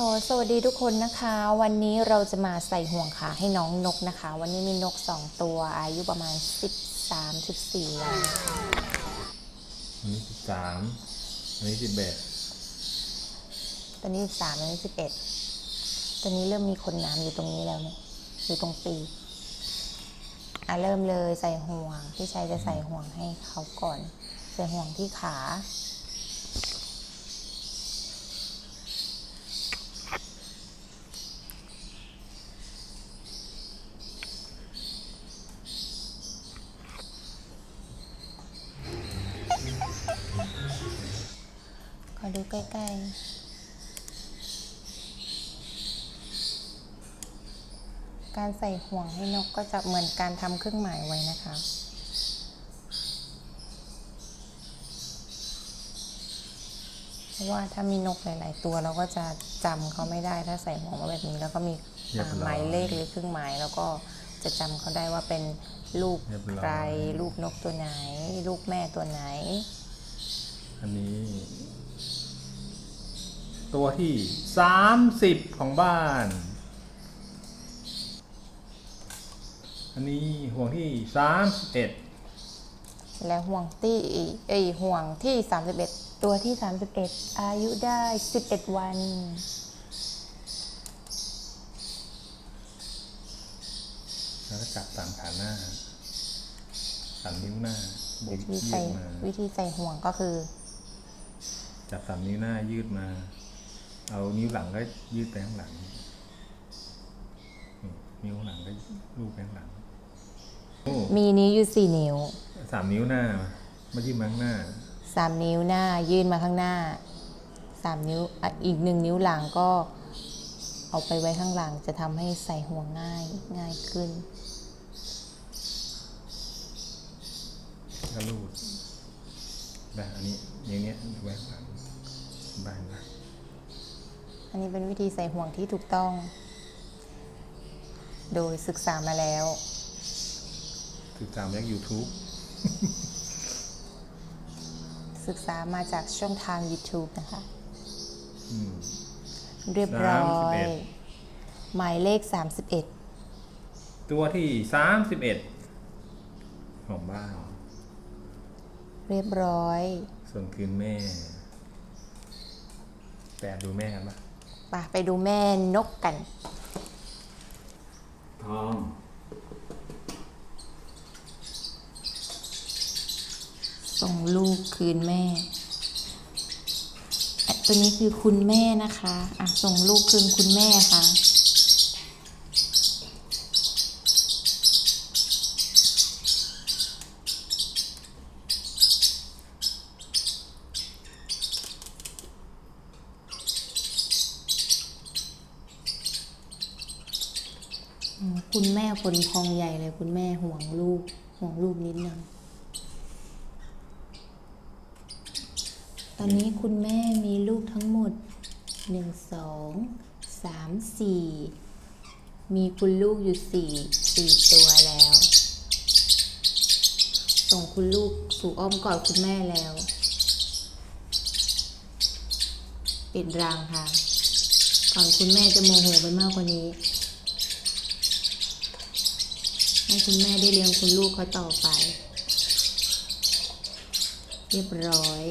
ขอสวัสดีทุกคนนะคะ วันนี้เราจะมาใส่ห่วงขาให้น้องนกนะคะ วันนี้มีนก 2 ตัวอายุประมาณ 13-14วันอันนี้สิบสามอันนี้สิบเอ็ดตัวนี้ 13ตัวนี้ 11ตัวนี้เริ่มมีขนน้ำอยู่ตรงนี้แล้วเนี่ยอยู่ตรงปีกอะเริ่มเลยใส่ห่วงพี่ชัยจะใส่ห่วงให้เขาก่อน ใส่ห่วงที่ขา อดูใกล้ๆ การใส่ห่วงให้นกก็จะเหมือนการทำเครื่องหมายไว้นะคะเพราะว่าถ้ามีนกหลาย ๆ ตัวเราก็จะจำเขาไม่ได้ถ้าใส่ห่วงมาแบบนี้ แล้วก็มีอ่าหมายเลขหรือเครื่องหมาย แล้วก็จะจำเขาได้ว่าเป็นลูกใครลูกนกตัวไหน ลูกแม่ตัวไหน อันนี้ ตัวที่สามสิบของบ้าน อันนี้ห่วงที่สามสิบเอ็ดและห่วงที่เอ้ยห่วงที่ 31 ตัวที่ 31 อายุได้ 11 วัน แล้วก็จับตามขาหน้าสามนิ้วหน้าบวิกธียืใส่ดมาวิธีใส่ห่วงก็คือ จับสามนิ้วหน้ายืดมา เอานิ้วหลังก็ยืดไปข้างหลังนี่นิ้วหลังก็ลูบไปข้างหลังโอ้มีนิ้วอยู่4นิ้วสามนิ้วหน้ามายืดมาข้างหน้า3นิ้วหน้ายื่นมาข้างหน้า3นิ้วอะอีกหนึ่งนิ้วหลังก็ เอาไปไว้ข้างหลังจะทำให้ใส่ห่วงง่ายง่ายขึ้น ก็รูดแบบอันนี้อย่างเนี้ยไว้ข้างหลังบานนะ อันนี้เป็นวิธีใส่ห่วงที่ถูกต้อง โดยศึกษามาแล้วคือตามจาก YouTube ศึกษามาจากช่องทาง YouTube นะคะ อืม เรียบร้อย31หมายเลข 31 ตัวที่สามสิบเอ็ดของบ้านเรียบร้อย ส่วนคืนแม่แปดดูแม่กันปะไปไปดูแม่นกกัน ทอง ส่งลูกคืนแม่อะตัวนี้คือคุณแม่นะคะ อะ ส่งลูกคืนคุณแม่ค่ะ คุณแม่คนพองใหญ่เลย คุณแม่ห่วงลูกห่วงลูกนิดนึงตอนนี้คุณแม่มีลูกทั้งหมดหนึ่งสองสามสี่มีคุณลูกอยู่สี่สี่ตัวแล้ว ส่งคุณลูกสู่อ้อมกอดคุณแม่แล้ว ปิดรังค่ะ ก่อนคุณแม่จะโมโหไปมากกว่านี้ ให้คุณแม่ได้เลี้ยงคุณลูกเขาต่อไป เรียบร้อย